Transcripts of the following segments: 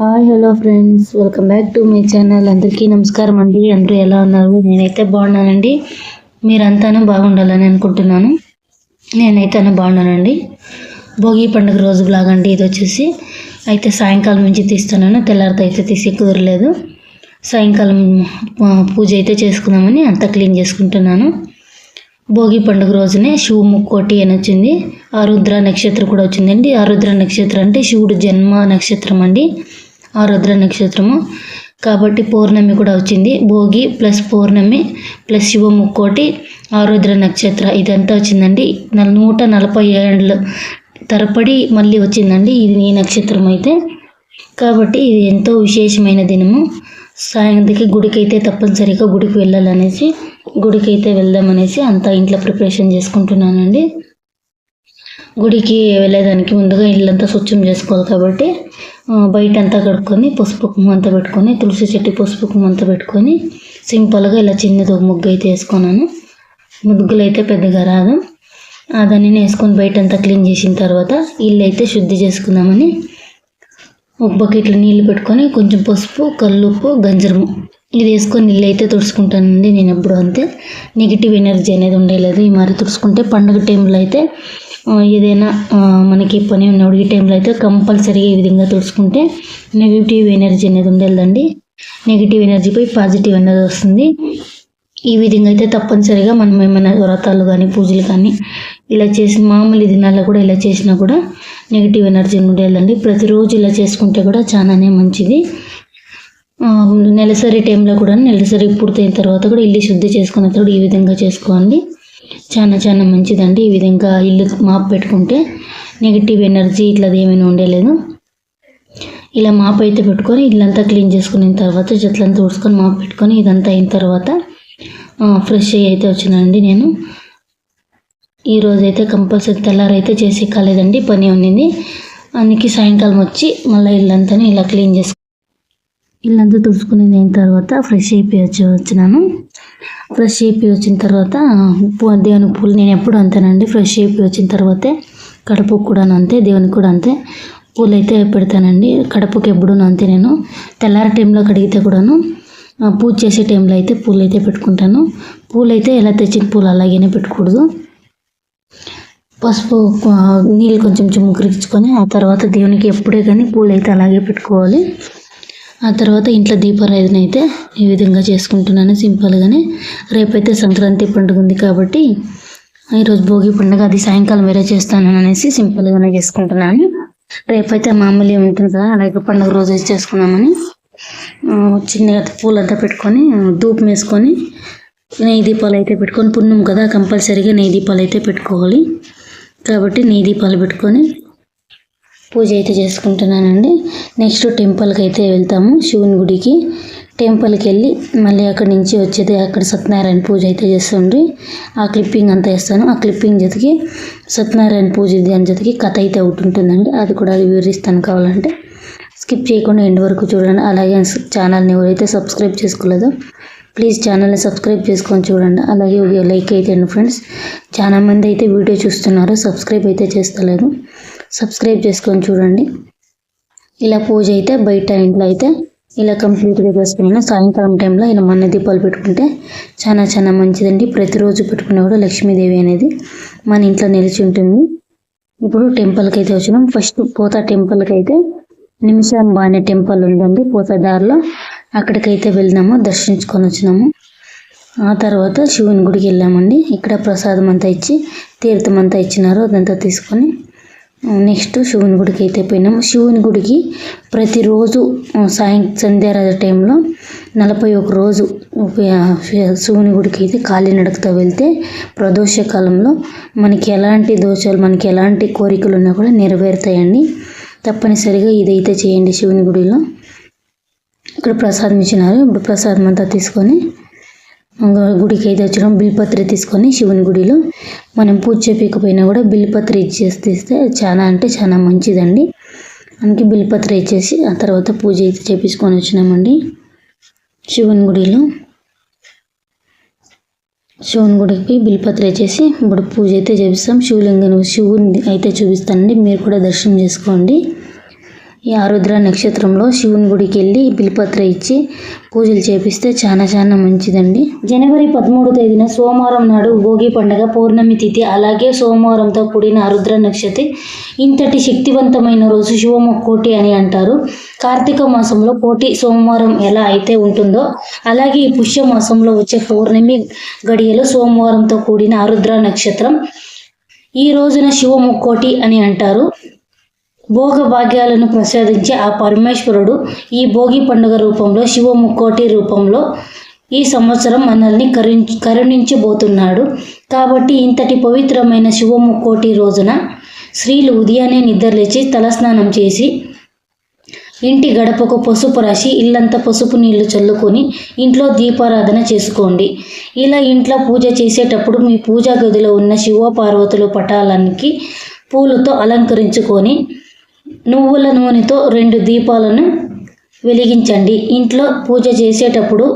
Hi hello friends welcome back to my channel అందరికీ నమస్కారం అండి. అందరూ ఎలా ఉన్నారు? నేనైతే బాగున్నానండి. మీరంతానూ బాగుండాలని అనుకుంటున్నాను. నేనైతేనే బాగున్నానండి. భోగి పండుగ రోజు బ్లాగ్ అండి ఇది వచ్చేసి. అయితే సాయంకాలం నుంచి తీస్తున్నాను. తెల్లారితో అయితే తీసి కుదరలేదు. సాయంకాలం పూజ అయితే చేసుకుందామని అంతా క్లీన్ చేసుకుంటున్నాను. భోగి పండుగ రోజునే శివ ముక్కోటి అని వచ్చింది. ఆరుద్ర నక్షత్రం కూడా వచ్చిందండి. ఆరుద్ర నక్షత్రం అంటే శివుడు జన్మ నక్షత్రం అండి. ఆరుద్ర నక్షత్రము. కాబట్టి పౌర్ణమి కూడా వచ్చింది. భోగి ప్లస్ పౌర్ణమి ప్లస్ శివ ముక్కోటి ఆరుద్ర నక్షత్ర. ఇదంతా వచ్చిందండి. నూట నలభై ఏళ్ళ తరపడి మళ్ళీ వచ్చిందండి ఇది ఈ నక్షత్రం అయితే. కాబట్టి ఇది ఎంతో విశేషమైన దినము. సాయంత్రంకి గుడికి అయితే తప్పనిసరిగా గుడికి వెళ్ళాలనేసి గుడికి అయితే వెళ్దామనేసి అంతా ఇంట్లో ప్రిపరేషన్ చేసుకుంటున్నానండి. గుడికి వెళ్ళేదానికి ముందుగా ఇల్లంతా స్వచ్ఛం చేసుకోవాలి కాబట్టి బయటంతా బయట అంతా కడుక్కొని పసుపు కుంకుమ అంతా పెట్టుకొని తులసి చెట్టు పసుపు కుంకుమ అంతా పెట్టుకొని సింపుల్గా ఇలా చిన్నది ఒక ముగ్గు అయితే వేసుకున్నాను. ముగ్గులు అయితే పెద్దగా రాదు. దాన్ని వేసుకొని బయట అంతా క్లీన్ చేసిన తర్వాత ఇల్లు అయితే శుద్ధి చేసుకుందామని ఒక బకెట్లో నీళ్ళు పెట్టుకొని కొంచెం పసుపు కల్లుప్పు గంజరము ఇది వేసుకొని ఇల్లు అయితే తుడుచుకుంటానండి నేను ఎప్పుడు అంతే. నెగిటివ్ ఎనర్జీ అనేది ఉండేలేదు. ఈ మరి తుడుచుకుంటే పండుగ టైంలో అయితే ఏదైనా మనకి పని ఉన్నప్పుడు ఈ టైంలో అయితే కంపల్సరీగా ఈ విధంగా తుడుచుకుంటే నెగిటివ్ ఎనర్జీ అనేది ఉండేదండి నెగిటివ్ ఎనర్జీ పోయి పాజిటివ్ ఎనర్జీ వస్తుంది. ఈ విధంగా అయితే తప్పనిసరిగా మనం ఏమైనా వ్రతాలు కానీ పూజలు కానీ ఇలా చేసిన మామూలు దినాల్లో కూడా ఇలా చేసినా కూడా నెగిటివ్ ఎనర్జీ ఉండేదండి ప్రతిరోజు ఇలా చేసుకుంటే కూడా చాలానే మంచిది. నెలసరి టైంలో కూడా నెలసరి పూర్తయిన తర్వాత కూడా ఇల్లు శుద్ధి చేసుకున్న తర్వాత ఈ విధంగా చేసుకోండి. చాలా చాలా మంచిదండి. ఈ విధంగా ఇల్లు మాప్ పెట్టుకుంటే నెగిటివ్ ఎనర్జీ ఇట్లా ఏమైనా ఉండేలేదు. ఇలా మాప్ అయితే పెట్టుకొని ఇల్లంతా క్లీన్ చేసుకున్న తర్వాత చెట్లంతా తుడుచుకొని మాప్ పెట్టుకొని ఇదంతా అయిన తర్వాత ఫ్రెష్ అయ్యి అయితే వచ్చినానండి నేను. ఈరోజు అయితే కంపల్సరీ తెల్లారైతే చేసి కాలేదండి పని ఉండింది అందుకే సాయంకాలం వచ్చి మళ్ళీ ఇల్లంతా ఇలా క్లీన్ చేసుకు ఇల్లంతా తుడుచుకుని అయిన తర్వాత ఫ్రెష్ అయిపోయి వచ్చి వచ్చినాను. ఫ్రెష్ అయిపోయి వచ్చిన తర్వాత ఉప్పు దేవుని పూలు నేను ఎప్పుడు అంతేనండి. ఫ్రెష్ అయిపోయి వచ్చిన తర్వాతే కడుపుకు కూడా అంతే దేవునికి కూడా అంతే. పూలు అయితే పెడతానండి. కడుపుకి ఎప్పుడు అంతే నేను. తెల్లారి టైంలో కడిగితే కూడాను పూజ చేసే టైంలో అయితే పూలు అయితే పెట్టుకుంటాను. పూలు అయితే ఎలా తెచ్చిన పూలు అలాగనే పెట్టకూడదు. పసుపు నీళ్ళు కొంచెం చిమ్ముకరించుకొని ఆ తర్వాత దేవునికి ఎప్పుడే కానీ పూలు అయితే అలాగే పెట్టుకోవాలి. ఆ తర్వాత ఇంట్లో దీపారాధన అయితే ఈ విధంగా చేసుకుంటున్నాను సింపుల్గానే రేపైతే సంక్రాంతి పండుగ ఉంది కాబట్టి ఈరోజు భోగి పండుగ అది సాయంకాలం వేరే చేస్తాను అనేసి సింపుల్గానే చేసుకుంటున్నాను. రేపైతే మామూలు ఉంటుంది కదా అలాగే పండుగ రోజు చేసుకున్నామని చిన్నగా పూలంతా పెట్టుకొని ధూపం వేసుకొని నెయ్యి దీపాలు అయితే పెట్టుకొని పుణ్యం కదా కంపల్సరీగా నెయ్యి దీపాలు అయితే పెట్టుకోవాలి. కాబట్టి నెయ్యి దీపాలు పెట్టుకొని పూజ అయితే చేసుకుంటున్నానండి. నెక్స్ట్ టెంపుల్కి అయితే వెళ్తాము శివుని గుడికి. టెంపుల్కి వెళ్ళి మళ్ళీ అక్కడి నుంచి వచ్చేది అక్కడ సత్యనారాయణ పూజ అయితే చేస్తుండ్రి. ఆ క్లిప్పింగ్ అంతా వేస్తాను ఆ క్లిప్పింగ్ జతకి సత్యనారాయణ పూజ దాని జతకి కథ అయితే ఒకటి ఉంటుందండి. అది కూడా అది వివరిస్తాను కావాలంటే. స్కిప్ చేయకుండా ఎండ్ వరకు చూడండి. అలాగే ఛానల్ని ఎవరైతే సబ్స్క్రైబ్ చేసుకోలేదో ప్లీజ్ ఛానల్ని సబ్స్క్రైబ్ చేసుకొని చూడండి. అలాగే ఒక లైక్ అయితే ఫ్రెండ్స్ చాలా మంది అయితే వీడియో చూస్తున్నారు. సబ్స్క్రైబ్ అయితే చేస్తలేదు సబ్స్క్రైబ్ చేసుకొని చూడండి. ఇలా పూజ అయితే బయట ఇంట్లో అయితే ఇలా కంప్లీట్గా చేసుకున్నాను. సాయంకాలం టైంలో ఇలా మన దీపాలు పెట్టుకుంటే చాలా చాలా మంచిదండి. ప్రతిరోజు పెట్టుకునే కూడా లక్ష్మీదేవి అనేది మన ఇంట్లో నిలిచి ఉంటుంది. ఇప్పుడు టెంపుల్కి అయితే వచ్చినాం. ఫస్ట్ పోతా టెంపుల్కి అయితే నిమిషం బాగానే టెంపుల్ ఉందండి. పోతా దారిలో అక్కడికైతే వెళ్ళినాము దర్శించుకొని వచ్చినాము. ఆ తర్వాత శివుని గుడికి వెళ్ళామండి. ఇక్కడ ప్రసాదం అంతా ఇచ్చి తీర్థం అంతా ఇచ్చినారు. అదంతా తీసుకొని నెక్స్ట్ శివుని గుడికి అయితే పోయినాము శివుని గుడికి ప్రతిరోజు సాయం సంధ్యారాధ టైంలో నలభై ఒక రోజు శివుని గుడికి అయితే కాలినడకతో వెళ్తే ప్రదోష కాలంలో మనకి ఎలాంటి దోషాలు మనకి ఎలాంటి కోరికలు ఉన్నా కూడా నెరవేరుతాయండి. తప్పనిసరిగా ఇదైతే చేయండి శివుని గుడిలో. ఇక్కడ ప్రసాదం ఇచ్చినారు. ఇప్పుడు ప్రసాదం అంతా తీసుకొని గుడికి అయితే వచ్చినాం బిల్పత్రి తీసుకొని శివుని గుడిలో మనం పూజ చేయకపోయినా కూడా బిల్పత్రి ఇచ్చేసి తీస్తే చాలా అంటే చాలా మంచిదండి. మనకి బిల్పత్రి ఇచ్చేసి ఆ తర్వాత పూజ అయితే చేపించుకొని వచ్చినామండి. శివుని గుడిలో. శివుని గుడికి బిల్పత్రి ఇచ్చేసి ఇప్పుడు పూజ అయితే చేపిస్తాం. శివలింగం శివుని అయితే చూపిస్తానండి. మీరు కూడా దర్శనం చేసుకోండి. ఈ ఆరుద్ర నక్షత్రంలో శివుని గుడికి వెళ్ళి బిల్పత్ర ఇచ్చి పూజలు చేపిస్తే చాలా చాలా మంచిదండి. జనవరి పదమూడు తేదీన సోమవారం నాడు భోగి పండుగ పౌర్ణమి తిథి అలాగే సోమవారంతో కూడిన ఆరుద్ర నక్షత్రం ఇంతటి శక్తివంతమైన రోజు శివముక్కోటి అని అంటారు. కార్తీక మాసంలో కోటి సోమవారం ఎలా అయితే ఉంటుందో అలాగే ఈ పుష్య మాసంలో వచ్చే పౌర్ణమి గడియలో సోమవారంతో కూడిన ఆరుద్ర నక్షత్రం ఈ రోజున శివముక్కోటి అని అంటారు. భోగ భాగ్యాలను ప్రసాదించే ఆ పరమేశ్వరుడు ఈ భోగి పండుగ రూపంలో శివ ముక్కోటి రూపంలో ఈ సంవత్సరం మనల్ని కరు కరుణించబోతున్నాడు. కాబట్టి ఇంతటి పవిత్రమైన శివ ముక్కోటి రోజున స్త్రీలు ఉదయాన్నే నిద్రలేచి తలస్నానం చేసి ఇంటి గడపకు పసుపు రాసి ఇల్లంతా పసుపు నీళ్ళు చల్లుకొని ఇంట్లో దీపారాధన చేసుకోండి. ఇలా ఇంట్లో పూజ చేసేటప్పుడు మీ పూజా గదిలో ఉన్న శివ పార్వతుల పటాలానికి పూలతో అలంకరించుకొని నువ్వుల నూనెతో రెండు దీపాలను వెలిగించండి. ఇంట్లో పూజ చేసేటప్పుడు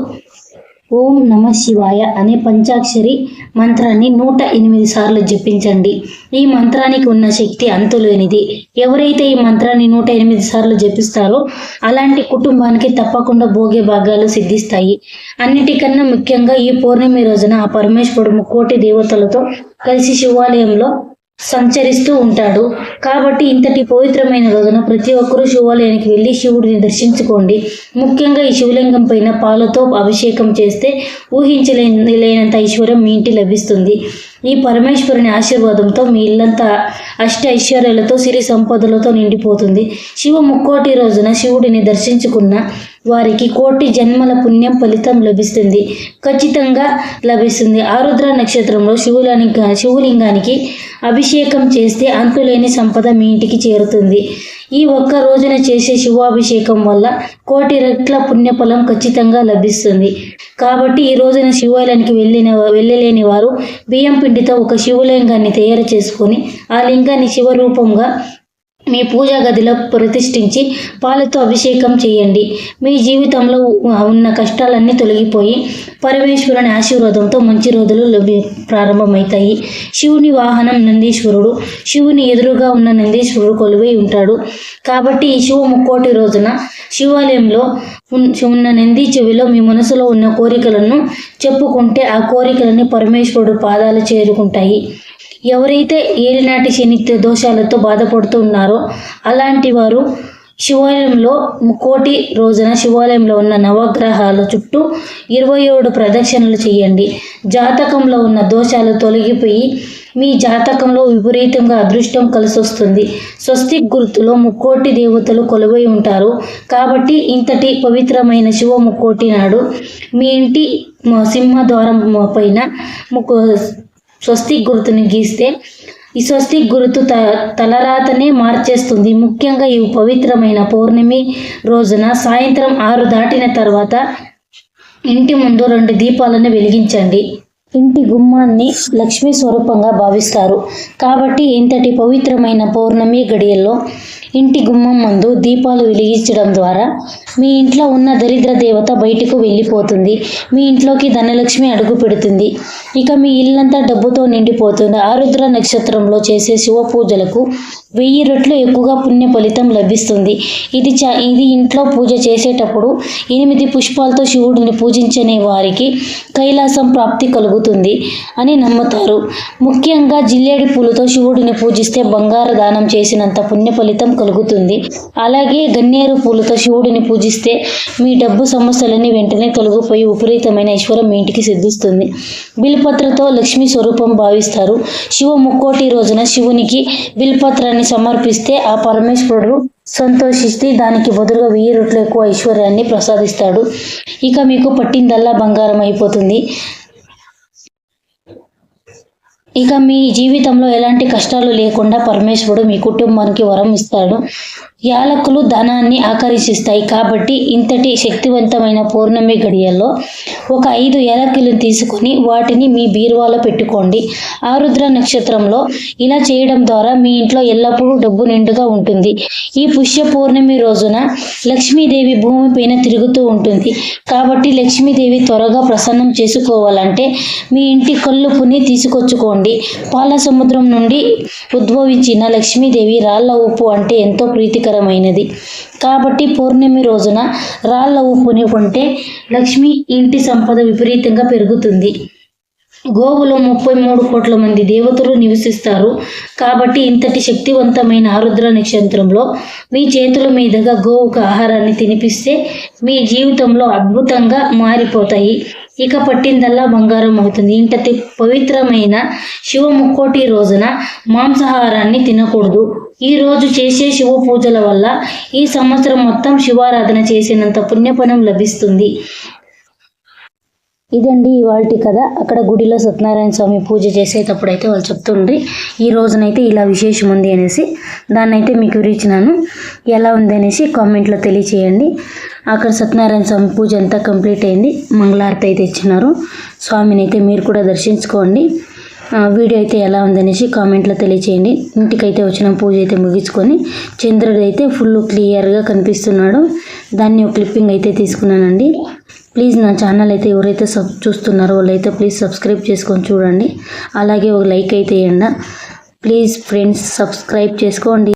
ఓం నమ శివాయ అనే పంచాక్షరి మంత్రాన్ని నూట ఎనిమిది సార్లు జపించండి. ఈ మంత్రానికి ఉన్న శక్తి అంతులేనిది. ఎవరైతే ఈ మంత్రాన్ని నూట ఎనిమిది సార్లు జపిస్తారో అలాంటి కుటుంబానికి తప్పకుండా భోగే భాగాలు సిద్ధిస్తాయి. అన్నిటికన్నా ముఖ్యంగా ఈ పౌర్ణమి రోజున ఆ పరమేశ్వరుడు ముక్కోటి దేవతలతో కలిసి శివాలయంలో సంచరిస్తూ ఉంటాడు. కాబట్టి ఇంతటి పవిత్రమైన రోజున ప్రతి ఒక్కరూ శివాలయానికి వెళ్ళి శివుడిని దర్శించుకోండి. ముఖ్యంగా ఈ శివలింగం పైన పాలతో అభిషేకం చేస్తే ఊహించలేని లేనంత ఐశ్వర్యం మీ ఇంటి లభిస్తుంది. ఈ పరమేశ్వరుని ఆశీర్వాదంతో మీ ఇల్లంతా అష్ట ఐశ్వర్యాలతో సిరి సంపదలతో నిండిపోతుంది. శివ ముక్కోటి రోజున శివుడిని దర్శించుకున్న వారికి కోటి జన్మల పుణ్యం ఫలితం లభిస్తుంది. ఖచ్చితంగా లభిస్తుంది. ఆరుద్ర నక్షత్రంలో శివులని శివలింగానికి అభిషేకం చేస్తే అంతులేని సంపద మీ ఇంటికి చేరుతుంది. ఈ ఒక్క రోజున చేసే శివాభిషేకం వల్ల కోటి రెట్ల పుణ్యఫలం ఖచ్చితంగా లభిస్తుంది. కాబట్టి ఈ రోజున శివాలయానికి వెళ్ళిన వెళ్ళలేని వారు బియ్యం పిండితో ఒక శివలింగాన్ని తయారు చేసుకొని ఆ లింగాన్ని శివరూపంగా మీ పూజా గదిలో ప్రతిష్ఠించి పాలతో అభిషేకం చేయండి. మీ జీవితంలో ఉన్న కష్టాలన్నీ తొలగిపోయి పరమేశ్వరుని ఆశీర్వాదంతో మంచి రోజులు లభి ప్రారంభమవుతాయి. శివుని వాహనం నందీశ్వరుడు శివుని ఎదురుగా ఉన్న నందీశ్వరుడు కొలువై ఉంటాడు. కాబట్టి ఈ శివ ముక్కోటి రోజున శివాలయంలో ఉన్న నంది చెవిలో మీ మనసులో ఉన్న కోరికలను చెప్పుకుంటే ఆ కోరికలన్నీ పరమేశ్వరుడు పాదాలు చేరుకుంటాయి. ఎవరైతే ఏలినాటి శని దోషాలతో బాధపడుతూ ఉన్నారో అలాంటి వారు శివాలయంలో కోటి రోజున శివాలయంలో ఉన్న నవగ్రహాల చుట్టూ ఇరవై ఏడు ప్రదక్షిణలు చేయండి. జాతకంలో ఉన్న దోషాలు తొలగిపోయి మీ జాతకంలో విపరీతంగా అదృష్టం కలిసి వస్తుంది స్వస్తి గుర్తులో ముక్కోటి దేవతలు కొలువై ఉంటారు. కాబట్టి ఇంతటి పవిత్రమైన శివ ముక్కోటి నాడు మీ ఇంటి సింహద్వారం పైన ముక్కు స్వస్తిక్ గుర్తుని గీస్తే ఈ స్వస్తిక్ గుర్తు త తలరాతనే మార్చేస్తుంది. ముఖ్యంగా ఈ పవిత్రమైన పౌర్ణమి రోజున సాయంత్రం ఆరు దాటిన తర్వాత ఇంటి ముందు రెండు దీపాలను వెలిగించండి. ఇంటి గుమ్మాన్ని లక్ష్మీ స్వరూపంగా భావిస్తారు. కాబట్టి ఇంతటి పవిత్రమైన పౌర్ణమి గడియల్లో ఇంటి గుమ్మం ముందు దీపాలు వెలిగించడం ద్వారా మీ ఇంట్లో ఉన్న దరిద్ర దేవత బయటకు వెళ్ళిపోతుంది. మీ ఇంట్లోకి ధనలక్ష్మి అడుగు పెడుతుంది. ఇక మీ ఇల్లంతా డబ్బుతో నిండిపోతుంది. ఆరుద్ర నక్షత్రంలో చేసే శివ పూజలకు వెయ్యి రెట్లు ఎక్కువగా పుణ్య ఫలితం లభిస్తుంది. ఇది చా ఇది ఇంట్లో పూజ చేసేటప్పుడు ఎనిమిది పుష్పాలతో శివుడిని పూజించని వారికి కైలాసం ప్రాప్తి కలుగుతుంది అని నమ్ముతారు. ముఖ్యంగా జిల్లేడి పూలతో శివుడిని పూజిస్తే బంగారు దానం చేసినంత పుణ్య ఫలితం కలుగుతుంది. అలాగే గన్నేరు పూలతో శివుడిని పూజిస్తే మీ డబ్బు సమస్యలన్నీ వెంటనే తొలగిపోయి విపరీతమైన ఐశ్వర్యం మీ ఇంటికి సిద్ధిస్తుంది. బిల్పత్రతో లక్ష్మీ స్వరూపం భావిస్తారు. శివ ముక్కోటి రోజున శివునికి బిల్పత్రాన్ని సమర్పిస్తే ఆ పరమేశ్వరుడు సంతోషిస్తే దానికి బదులుగా వెయ్యి రొట్లు ఎక్కువ ఐశ్వర్యాన్ని ప్రసాదిస్తాడు. ఇక మీకు పట్టిందల్లా బంగారం అయిపోతుంది. ఇక మీ జీవితంలో ఎలాంటి కష్టాలు లేకుండా పరమేశ్వరుడు మీ కుటుంబానికి వరం ఇస్తాడు. యాలకులు ధనాన్ని ఆకర్షిస్తాయి కాబట్టి ఇంతటి శక్తివంతమైన పౌర్ణమి గడియల్లో ఒక ఐదు యాలకులను తీసుకొని వాటిని మీ బీరువాలో పెట్టుకోండి. ఆరుద్ర నక్షత్రంలో ఇలా చేయడం ద్వారా మీ ఇంట్లో ఎల్లప్పుడూ డబ్బు నిండుగా ఉంటుంది. ఈ పుష్య పౌర్ణమి రోజున లక్ష్మీదేవి భూమిపైన తిరుగుతూ ఉంటుంది. కాబట్టి లక్ష్మీదేవి త్వరగా ప్రసన్నం చేసుకోవాలంటే మీ ఇంటి కల్లుపుని తీసుకొచ్చుకోండి. పాల సముద్రం నుండి ఉద్భవించిన లక్ష్మీదేవి రాళ్ళ ఉప్పు అంటే ఎంతో ప్రీతికర. ప్రీతికరమైనది కాబట్టి పౌర్ణమి రోజున రాళ్ళ ఉప్పుని కొంటే లక్ష్మి ఇంటి సంపద విపరీతంగా పెరుగుతుంది. గోవులో ముప్పై మూడు కోట్ల మంది దేవతలు నివసిస్తారు. కాబట్టి ఇంతటి శక్తివంతమైన ఆరుద్ర నక్షత్రంలో మీ చేతుల మీదుగా గోవుకు ఆహారాన్ని తినిపిస్తే మీ జీవితంలో అద్భుతంగా మారిపోతాయి. ఇక పట్టిందల్లా బంగారం అవుతుంది. ఇంతటి పవిత్రమైన శివ ముక్కోటి రోజున మాంసాహారాన్ని తినకూడదు. ఈ రోజు చేసే శివ పూజల వల్ల ఈ సంవత్సరం మొత్తం శివారాధన చేసినంత పుణ్యఫలం లభిస్తుంది. ఇదండి ఇవాళ కథ. అక్కడ గుడిలో సత్యనారాయణ స్వామి పూజ చేసేటప్పుడు అయితే వాళ్ళు చెప్తుండ్రి ఈ రోజునైతే ఇలా విశేషం ఉంది అనేసి. దాన్ని అయితే మీకు వివరించినాను ఎలా ఉంది అనేసి కామెంట్లో తెలియచేయండి. అక్కడ సత్యనారాయణ స్వామి పూజ అంతా కంప్లీట్ అయింది. మంగళారతి అయితే ఇచ్చినారు. స్వామిని అయితే మీరు కూడా దర్శించుకోండి. వీడియో అయితే ఎలా ఉందనేసి కామెంట్లో తెలియచేయండి. ఇంటికైతే వచ్చిన పూజ అయితే ముగించుకొని చంద్రుడు అయితే ఫుల్ క్లియర్గా కనిపిస్తున్నాడు. దాన్ని ఒక క్లిప్పింగ్ అయితే తీసుకున్నానండి. ప్లీజ్ నా ఛానల్ అయితే ఎవరైతే సబ్ చూస్తున్నారో వాళ్ళైతే ప్లీజ్ సబ్స్క్రైబ్ చేసుకొని చూడండి. అలాగే ఒక లైక్ అయితే ఇవ్వండి ప్లీజ్ ఫ్రెండ్స్ సబ్స్క్రైబ్ చేసుకోండి.